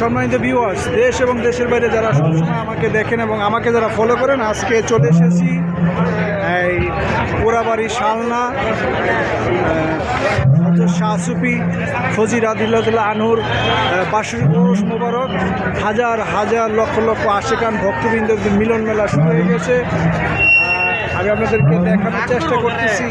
সম্মানিত ভিউয়ার্স দেশ এবং দেশের বাইরে যারা সবসময় আমাকে দেখেন এবং আমাকে যারা ফলো করেন, আজকে চলে এসেছি, এই পোড়াবাড়ি শালনা শাহসুপি ফজির আদিল্লাদুল্লাহ আনহুর বাসুর পৌষ মোবারক, হাজার হাজার লক্ষ লক্ষ আশেকান ভক্তবৃন্দ মিলন মেলা শুরু হয়ে গেছে। আমি আপনাদেরকে দেখানোর চেষ্টা করতেছি।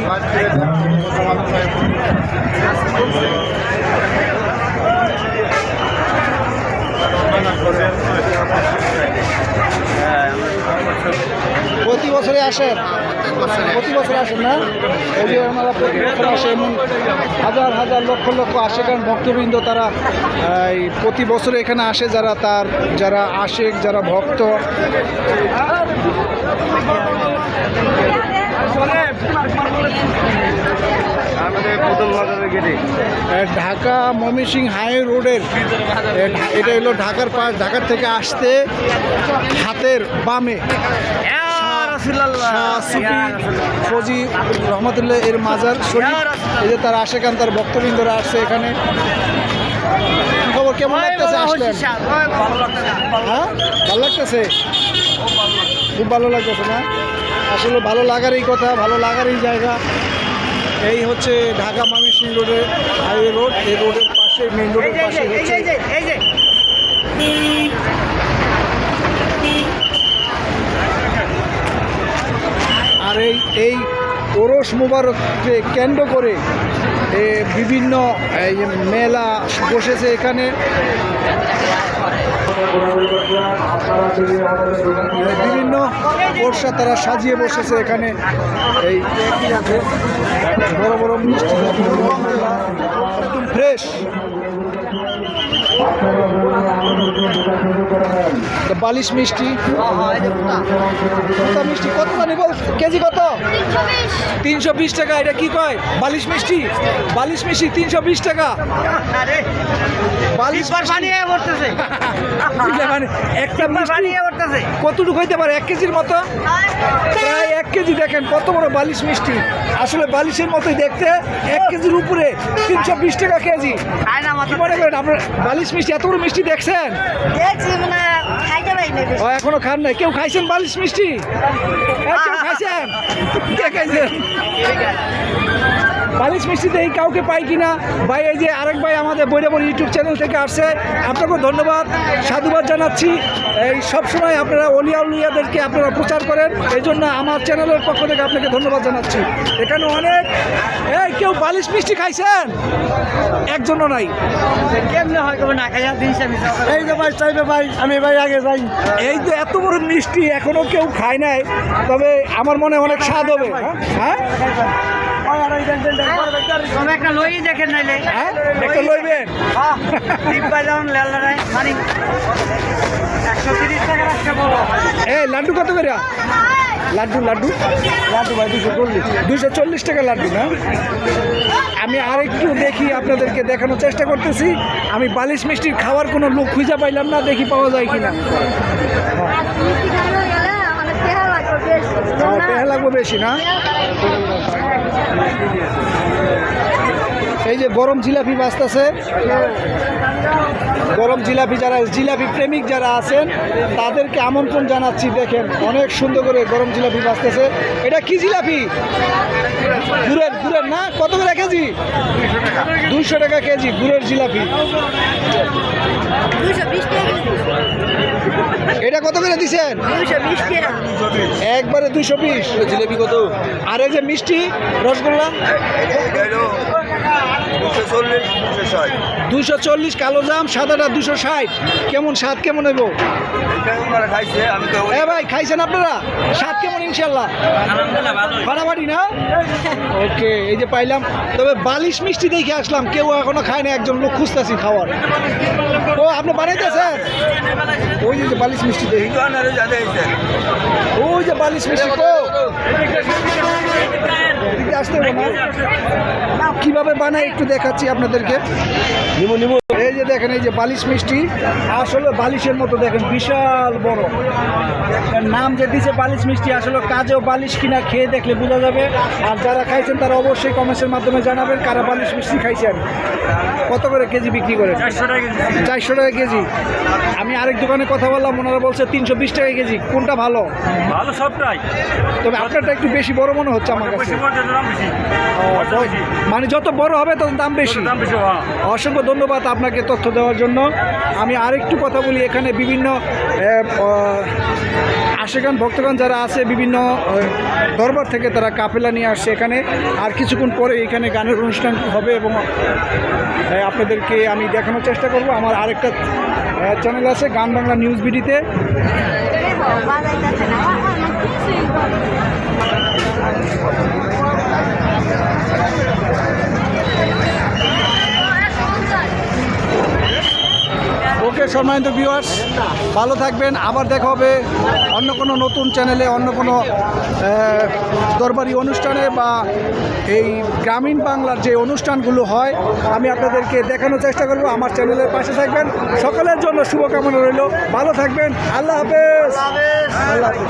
প্রতি বছরে আসেন প্রতি বছর আসেন না? এই যে প্রতি বছর আসেন হাজার হাজার লক্ষ লক্ষ আসে, কারণ ভক্তবৃন্দ তারা প্রতি বছর এখানে আসে, যারা তার, যারা আশেক, যারা ভক্ত। ঢাকা ময়মনসিং হাই রোডের এটা হলো ঢাকার পাশ ঢাকার থেকে আসতে হাতের বামে ফজি রহমতুল্লাহ এর মাজার শরীফ। এই যে তার আশেখান তার ভক্তবৃন্দরা আসছে এখানে। খবর? কেমন লাগতেছে আসলেন? হ্যাঁ? ভালো লাগতেছে? খুব ভালো লাগতেছে না? আসলে ভালো লাগারই কথা ভালো লাগারই জায়গা। এই হচ্ছে ঢাকা ময়মনসিং রোডের হাইওয়ে রোড। এই রোডের পাশে মেন রোডের পাশে হচ্ছে আর এই এই ওরস মুবারককে কেন্দ্র করে বিভিন্ন এই মেলা বসেছে এখানে। বিভিন্ন বর্ষা তারা সাজিয়ে বসেছে এখানে। এই বড় বড় মিষ্টি একদম ফ্রেশ বালিশ মিষ্টি। মিষ্টি কত মানে বল? কেজি কত? তিনশো বিশ টাকা এটা কি কয়? বালিশ মিষ্টি? বালিশ মিষ্টি তিনশো বিশ টাকা। বালিশ একটা কতটুকু হইতে পারে? এক কেজির মতো? প্রায় এক কেজি দেখেন কত বড় বালিশ মিষ্টি। আসলে বালিশের মতোই দেখতে এক কেজির উপরে তিনশো বিশ টাকা কেজি। মনে করেন আপনার? বালিশ মিষ্টি এত বড় মিষ্টি দেখছেন? দেখছি না ও, এখনও খান নাই। কেউ খাইছেন বালিশ মিষ্টি? খাইছেন? বালিশ মিষ্টি দেখি কাউকে পাই কিনা? ভাই, এই যে আরেক ভাই আমাদের বৈরাবর ইউটিউব চ্যানেল থেকে আসছে। আপনাকেও ধন্যবাদ। সাধুবাদ জানাচ্ছি। এই সবসময় আপনারা অলিয়া উলিয়াদেরকে আপনারা প্রচার করেন। এই জন্য আমার চ্যানেলের পক্ষ থেকে আপনাকে ধন্যবাদ জানাচ্ছি। এখানে অনেক এই কেউ বালিশ মিষ্টি খাইছেন? একজনও নাই। কেমনে হয় কবে না খাইয়া এই যে ভাই চাইবে ভাই আমি ভাই আগে যাই। এই যে এত বড় মিষ্টি এখনও কেউ খায় নাই তবে আমার মনে অনেক স্বাদ হবে। হ্যাঁ? তবে একটা লই দেখেন নাইলে। হ্যাঁ? একটা লইবেন ডিব্বা যেমন লেলা নাই। মানে একশো তিরিশ টাকা রাখতে বলো এই লাড্ডু কত করে? লাড্ডু লাড্ডু? লাড্ডু ভাই দুশো চল্লিশ। দুশো চল্লিশ টাকা লাড্ডু না? আমি আরেকটু দেখি আপনাদেরকে দেখানোর চেষ্টা করতেছি। আমি বালিশ মিষ্টির খাওয়ার কোনো লোক খুঁজে পাইলাম না দেখি পাওয়া যায় কিনা। পেহা লাগবে বেশি না? এই যে গরম জিলাপি বাঁচতেছে। গরম জিলাপি যারা জিলাপি প্রেমিক যারা আছেন তাদেরকে আমন্ত্রণ জানাচ্ছি দেখেন অনেক সুন্দর করে গরম জিলাপি বাঁচতেছে। এটা কি জিলাপি? গুড়ের গুড়ের না? কত করে কেজি? দুইশো টাকা কেজি গুড়ের জিলাপি। এটা কত করে দিছেন? টাকা একবারে দুইশো বিশ। জিলাপি কত? আর এই যে মিষ্টি রসগোল্লা? দুশো চল্লিশ কালো জাম সাদাটা দুশো ষাট। কেমন স্বাদ কেমন হইব? এ ভাই খাইছেন আপনারা? স্বাদ কেমন ইনশাল্লাহ ফাটাফাটি না? ওকে এই যে পাইলাম। তবে বালিশ মিষ্টি দেখে আসলাম কেউ এখনও খায় না একজন লোক খুঁজতেছি খাওয়ার। ও আপনি বানাইতেছেন? ওই যে বালিশ মিষ্টি দেখি। ওই যে বালিশ মিষ্টি তো আসতে হবে না? কীভাবে বানায় একটু দেখাচ্ছি আপনাদেরকে। এই যে দেখেন এই যে বালিশ মিষ্টি আসলে বালিশের মতো দেখেন বিশাল বড়। নাম যে দিছে বালিশ মিষ্টি আসলে কাজেও বালিশ কিনা খেয়ে দেখলে বোঝা যাবে। আর যারা খাইছেন তারা অবশ্যই কমেন্টসের মাধ্যমে জানাবেন কারা বালিশ মিষ্টি খাইছেন। কত করে কেজি বিক্রি করে চারশো টাকা কেজি। চারশো টাকা কেজি। আমি আরেক দোকানে কথা বললাম ওনারা বলছে তিনশো বিশ টাকা কেজি। কোনটা ভালো? ভালো সবটাই। তবে আপনারটা একটু বেশি বড় মনে হচ্ছে আমার কাছে। মানে যত বড় হবে তত দাম বেশি হ্যাঁ। অসংখ্য ধন্যবাদ আপনাকে। তথ্য দেওয়ার জন্য আমি আরেকটু কথা বলি এখানে বিভিন্ন আশেগান ভক্তগণ যারা আছে বিভিন্ন দরবার থেকে তারা কাপেলা নিয়ে আসছে এখানে আর কিছুক্ষণ পরে এখানে গানের অনুষ্ঠান হবে এবং আপনাদেরকে আমি দেখানোর চেষ্টা করব আমার আরেকটা চ্যানেল আছে গান বাংলা নিউজ বিডিতে বাজাইতেছে না আমার কিছুই করে ওকে সম্মানিত ভিউয়ার্স ভালো থাকবেন। আবার দেখা হবে অন্য কোনো নতুন চ্যানেলে অন্য কোনো দরবারি অনুষ্ঠানে বা এই গ্রামীণ বাংলার যে অনুষ্ঠানগুলো হয়, আমি আপনাদেরকে দেখানোর চেষ্টা করব। আমার চ্যানেলের পাশে থাকবেন। সকলের জন্য শুভকামনা রইল। ভালো থাকবেন। আল্লাহ হাফেজ। আল্লাহ হাফেজ।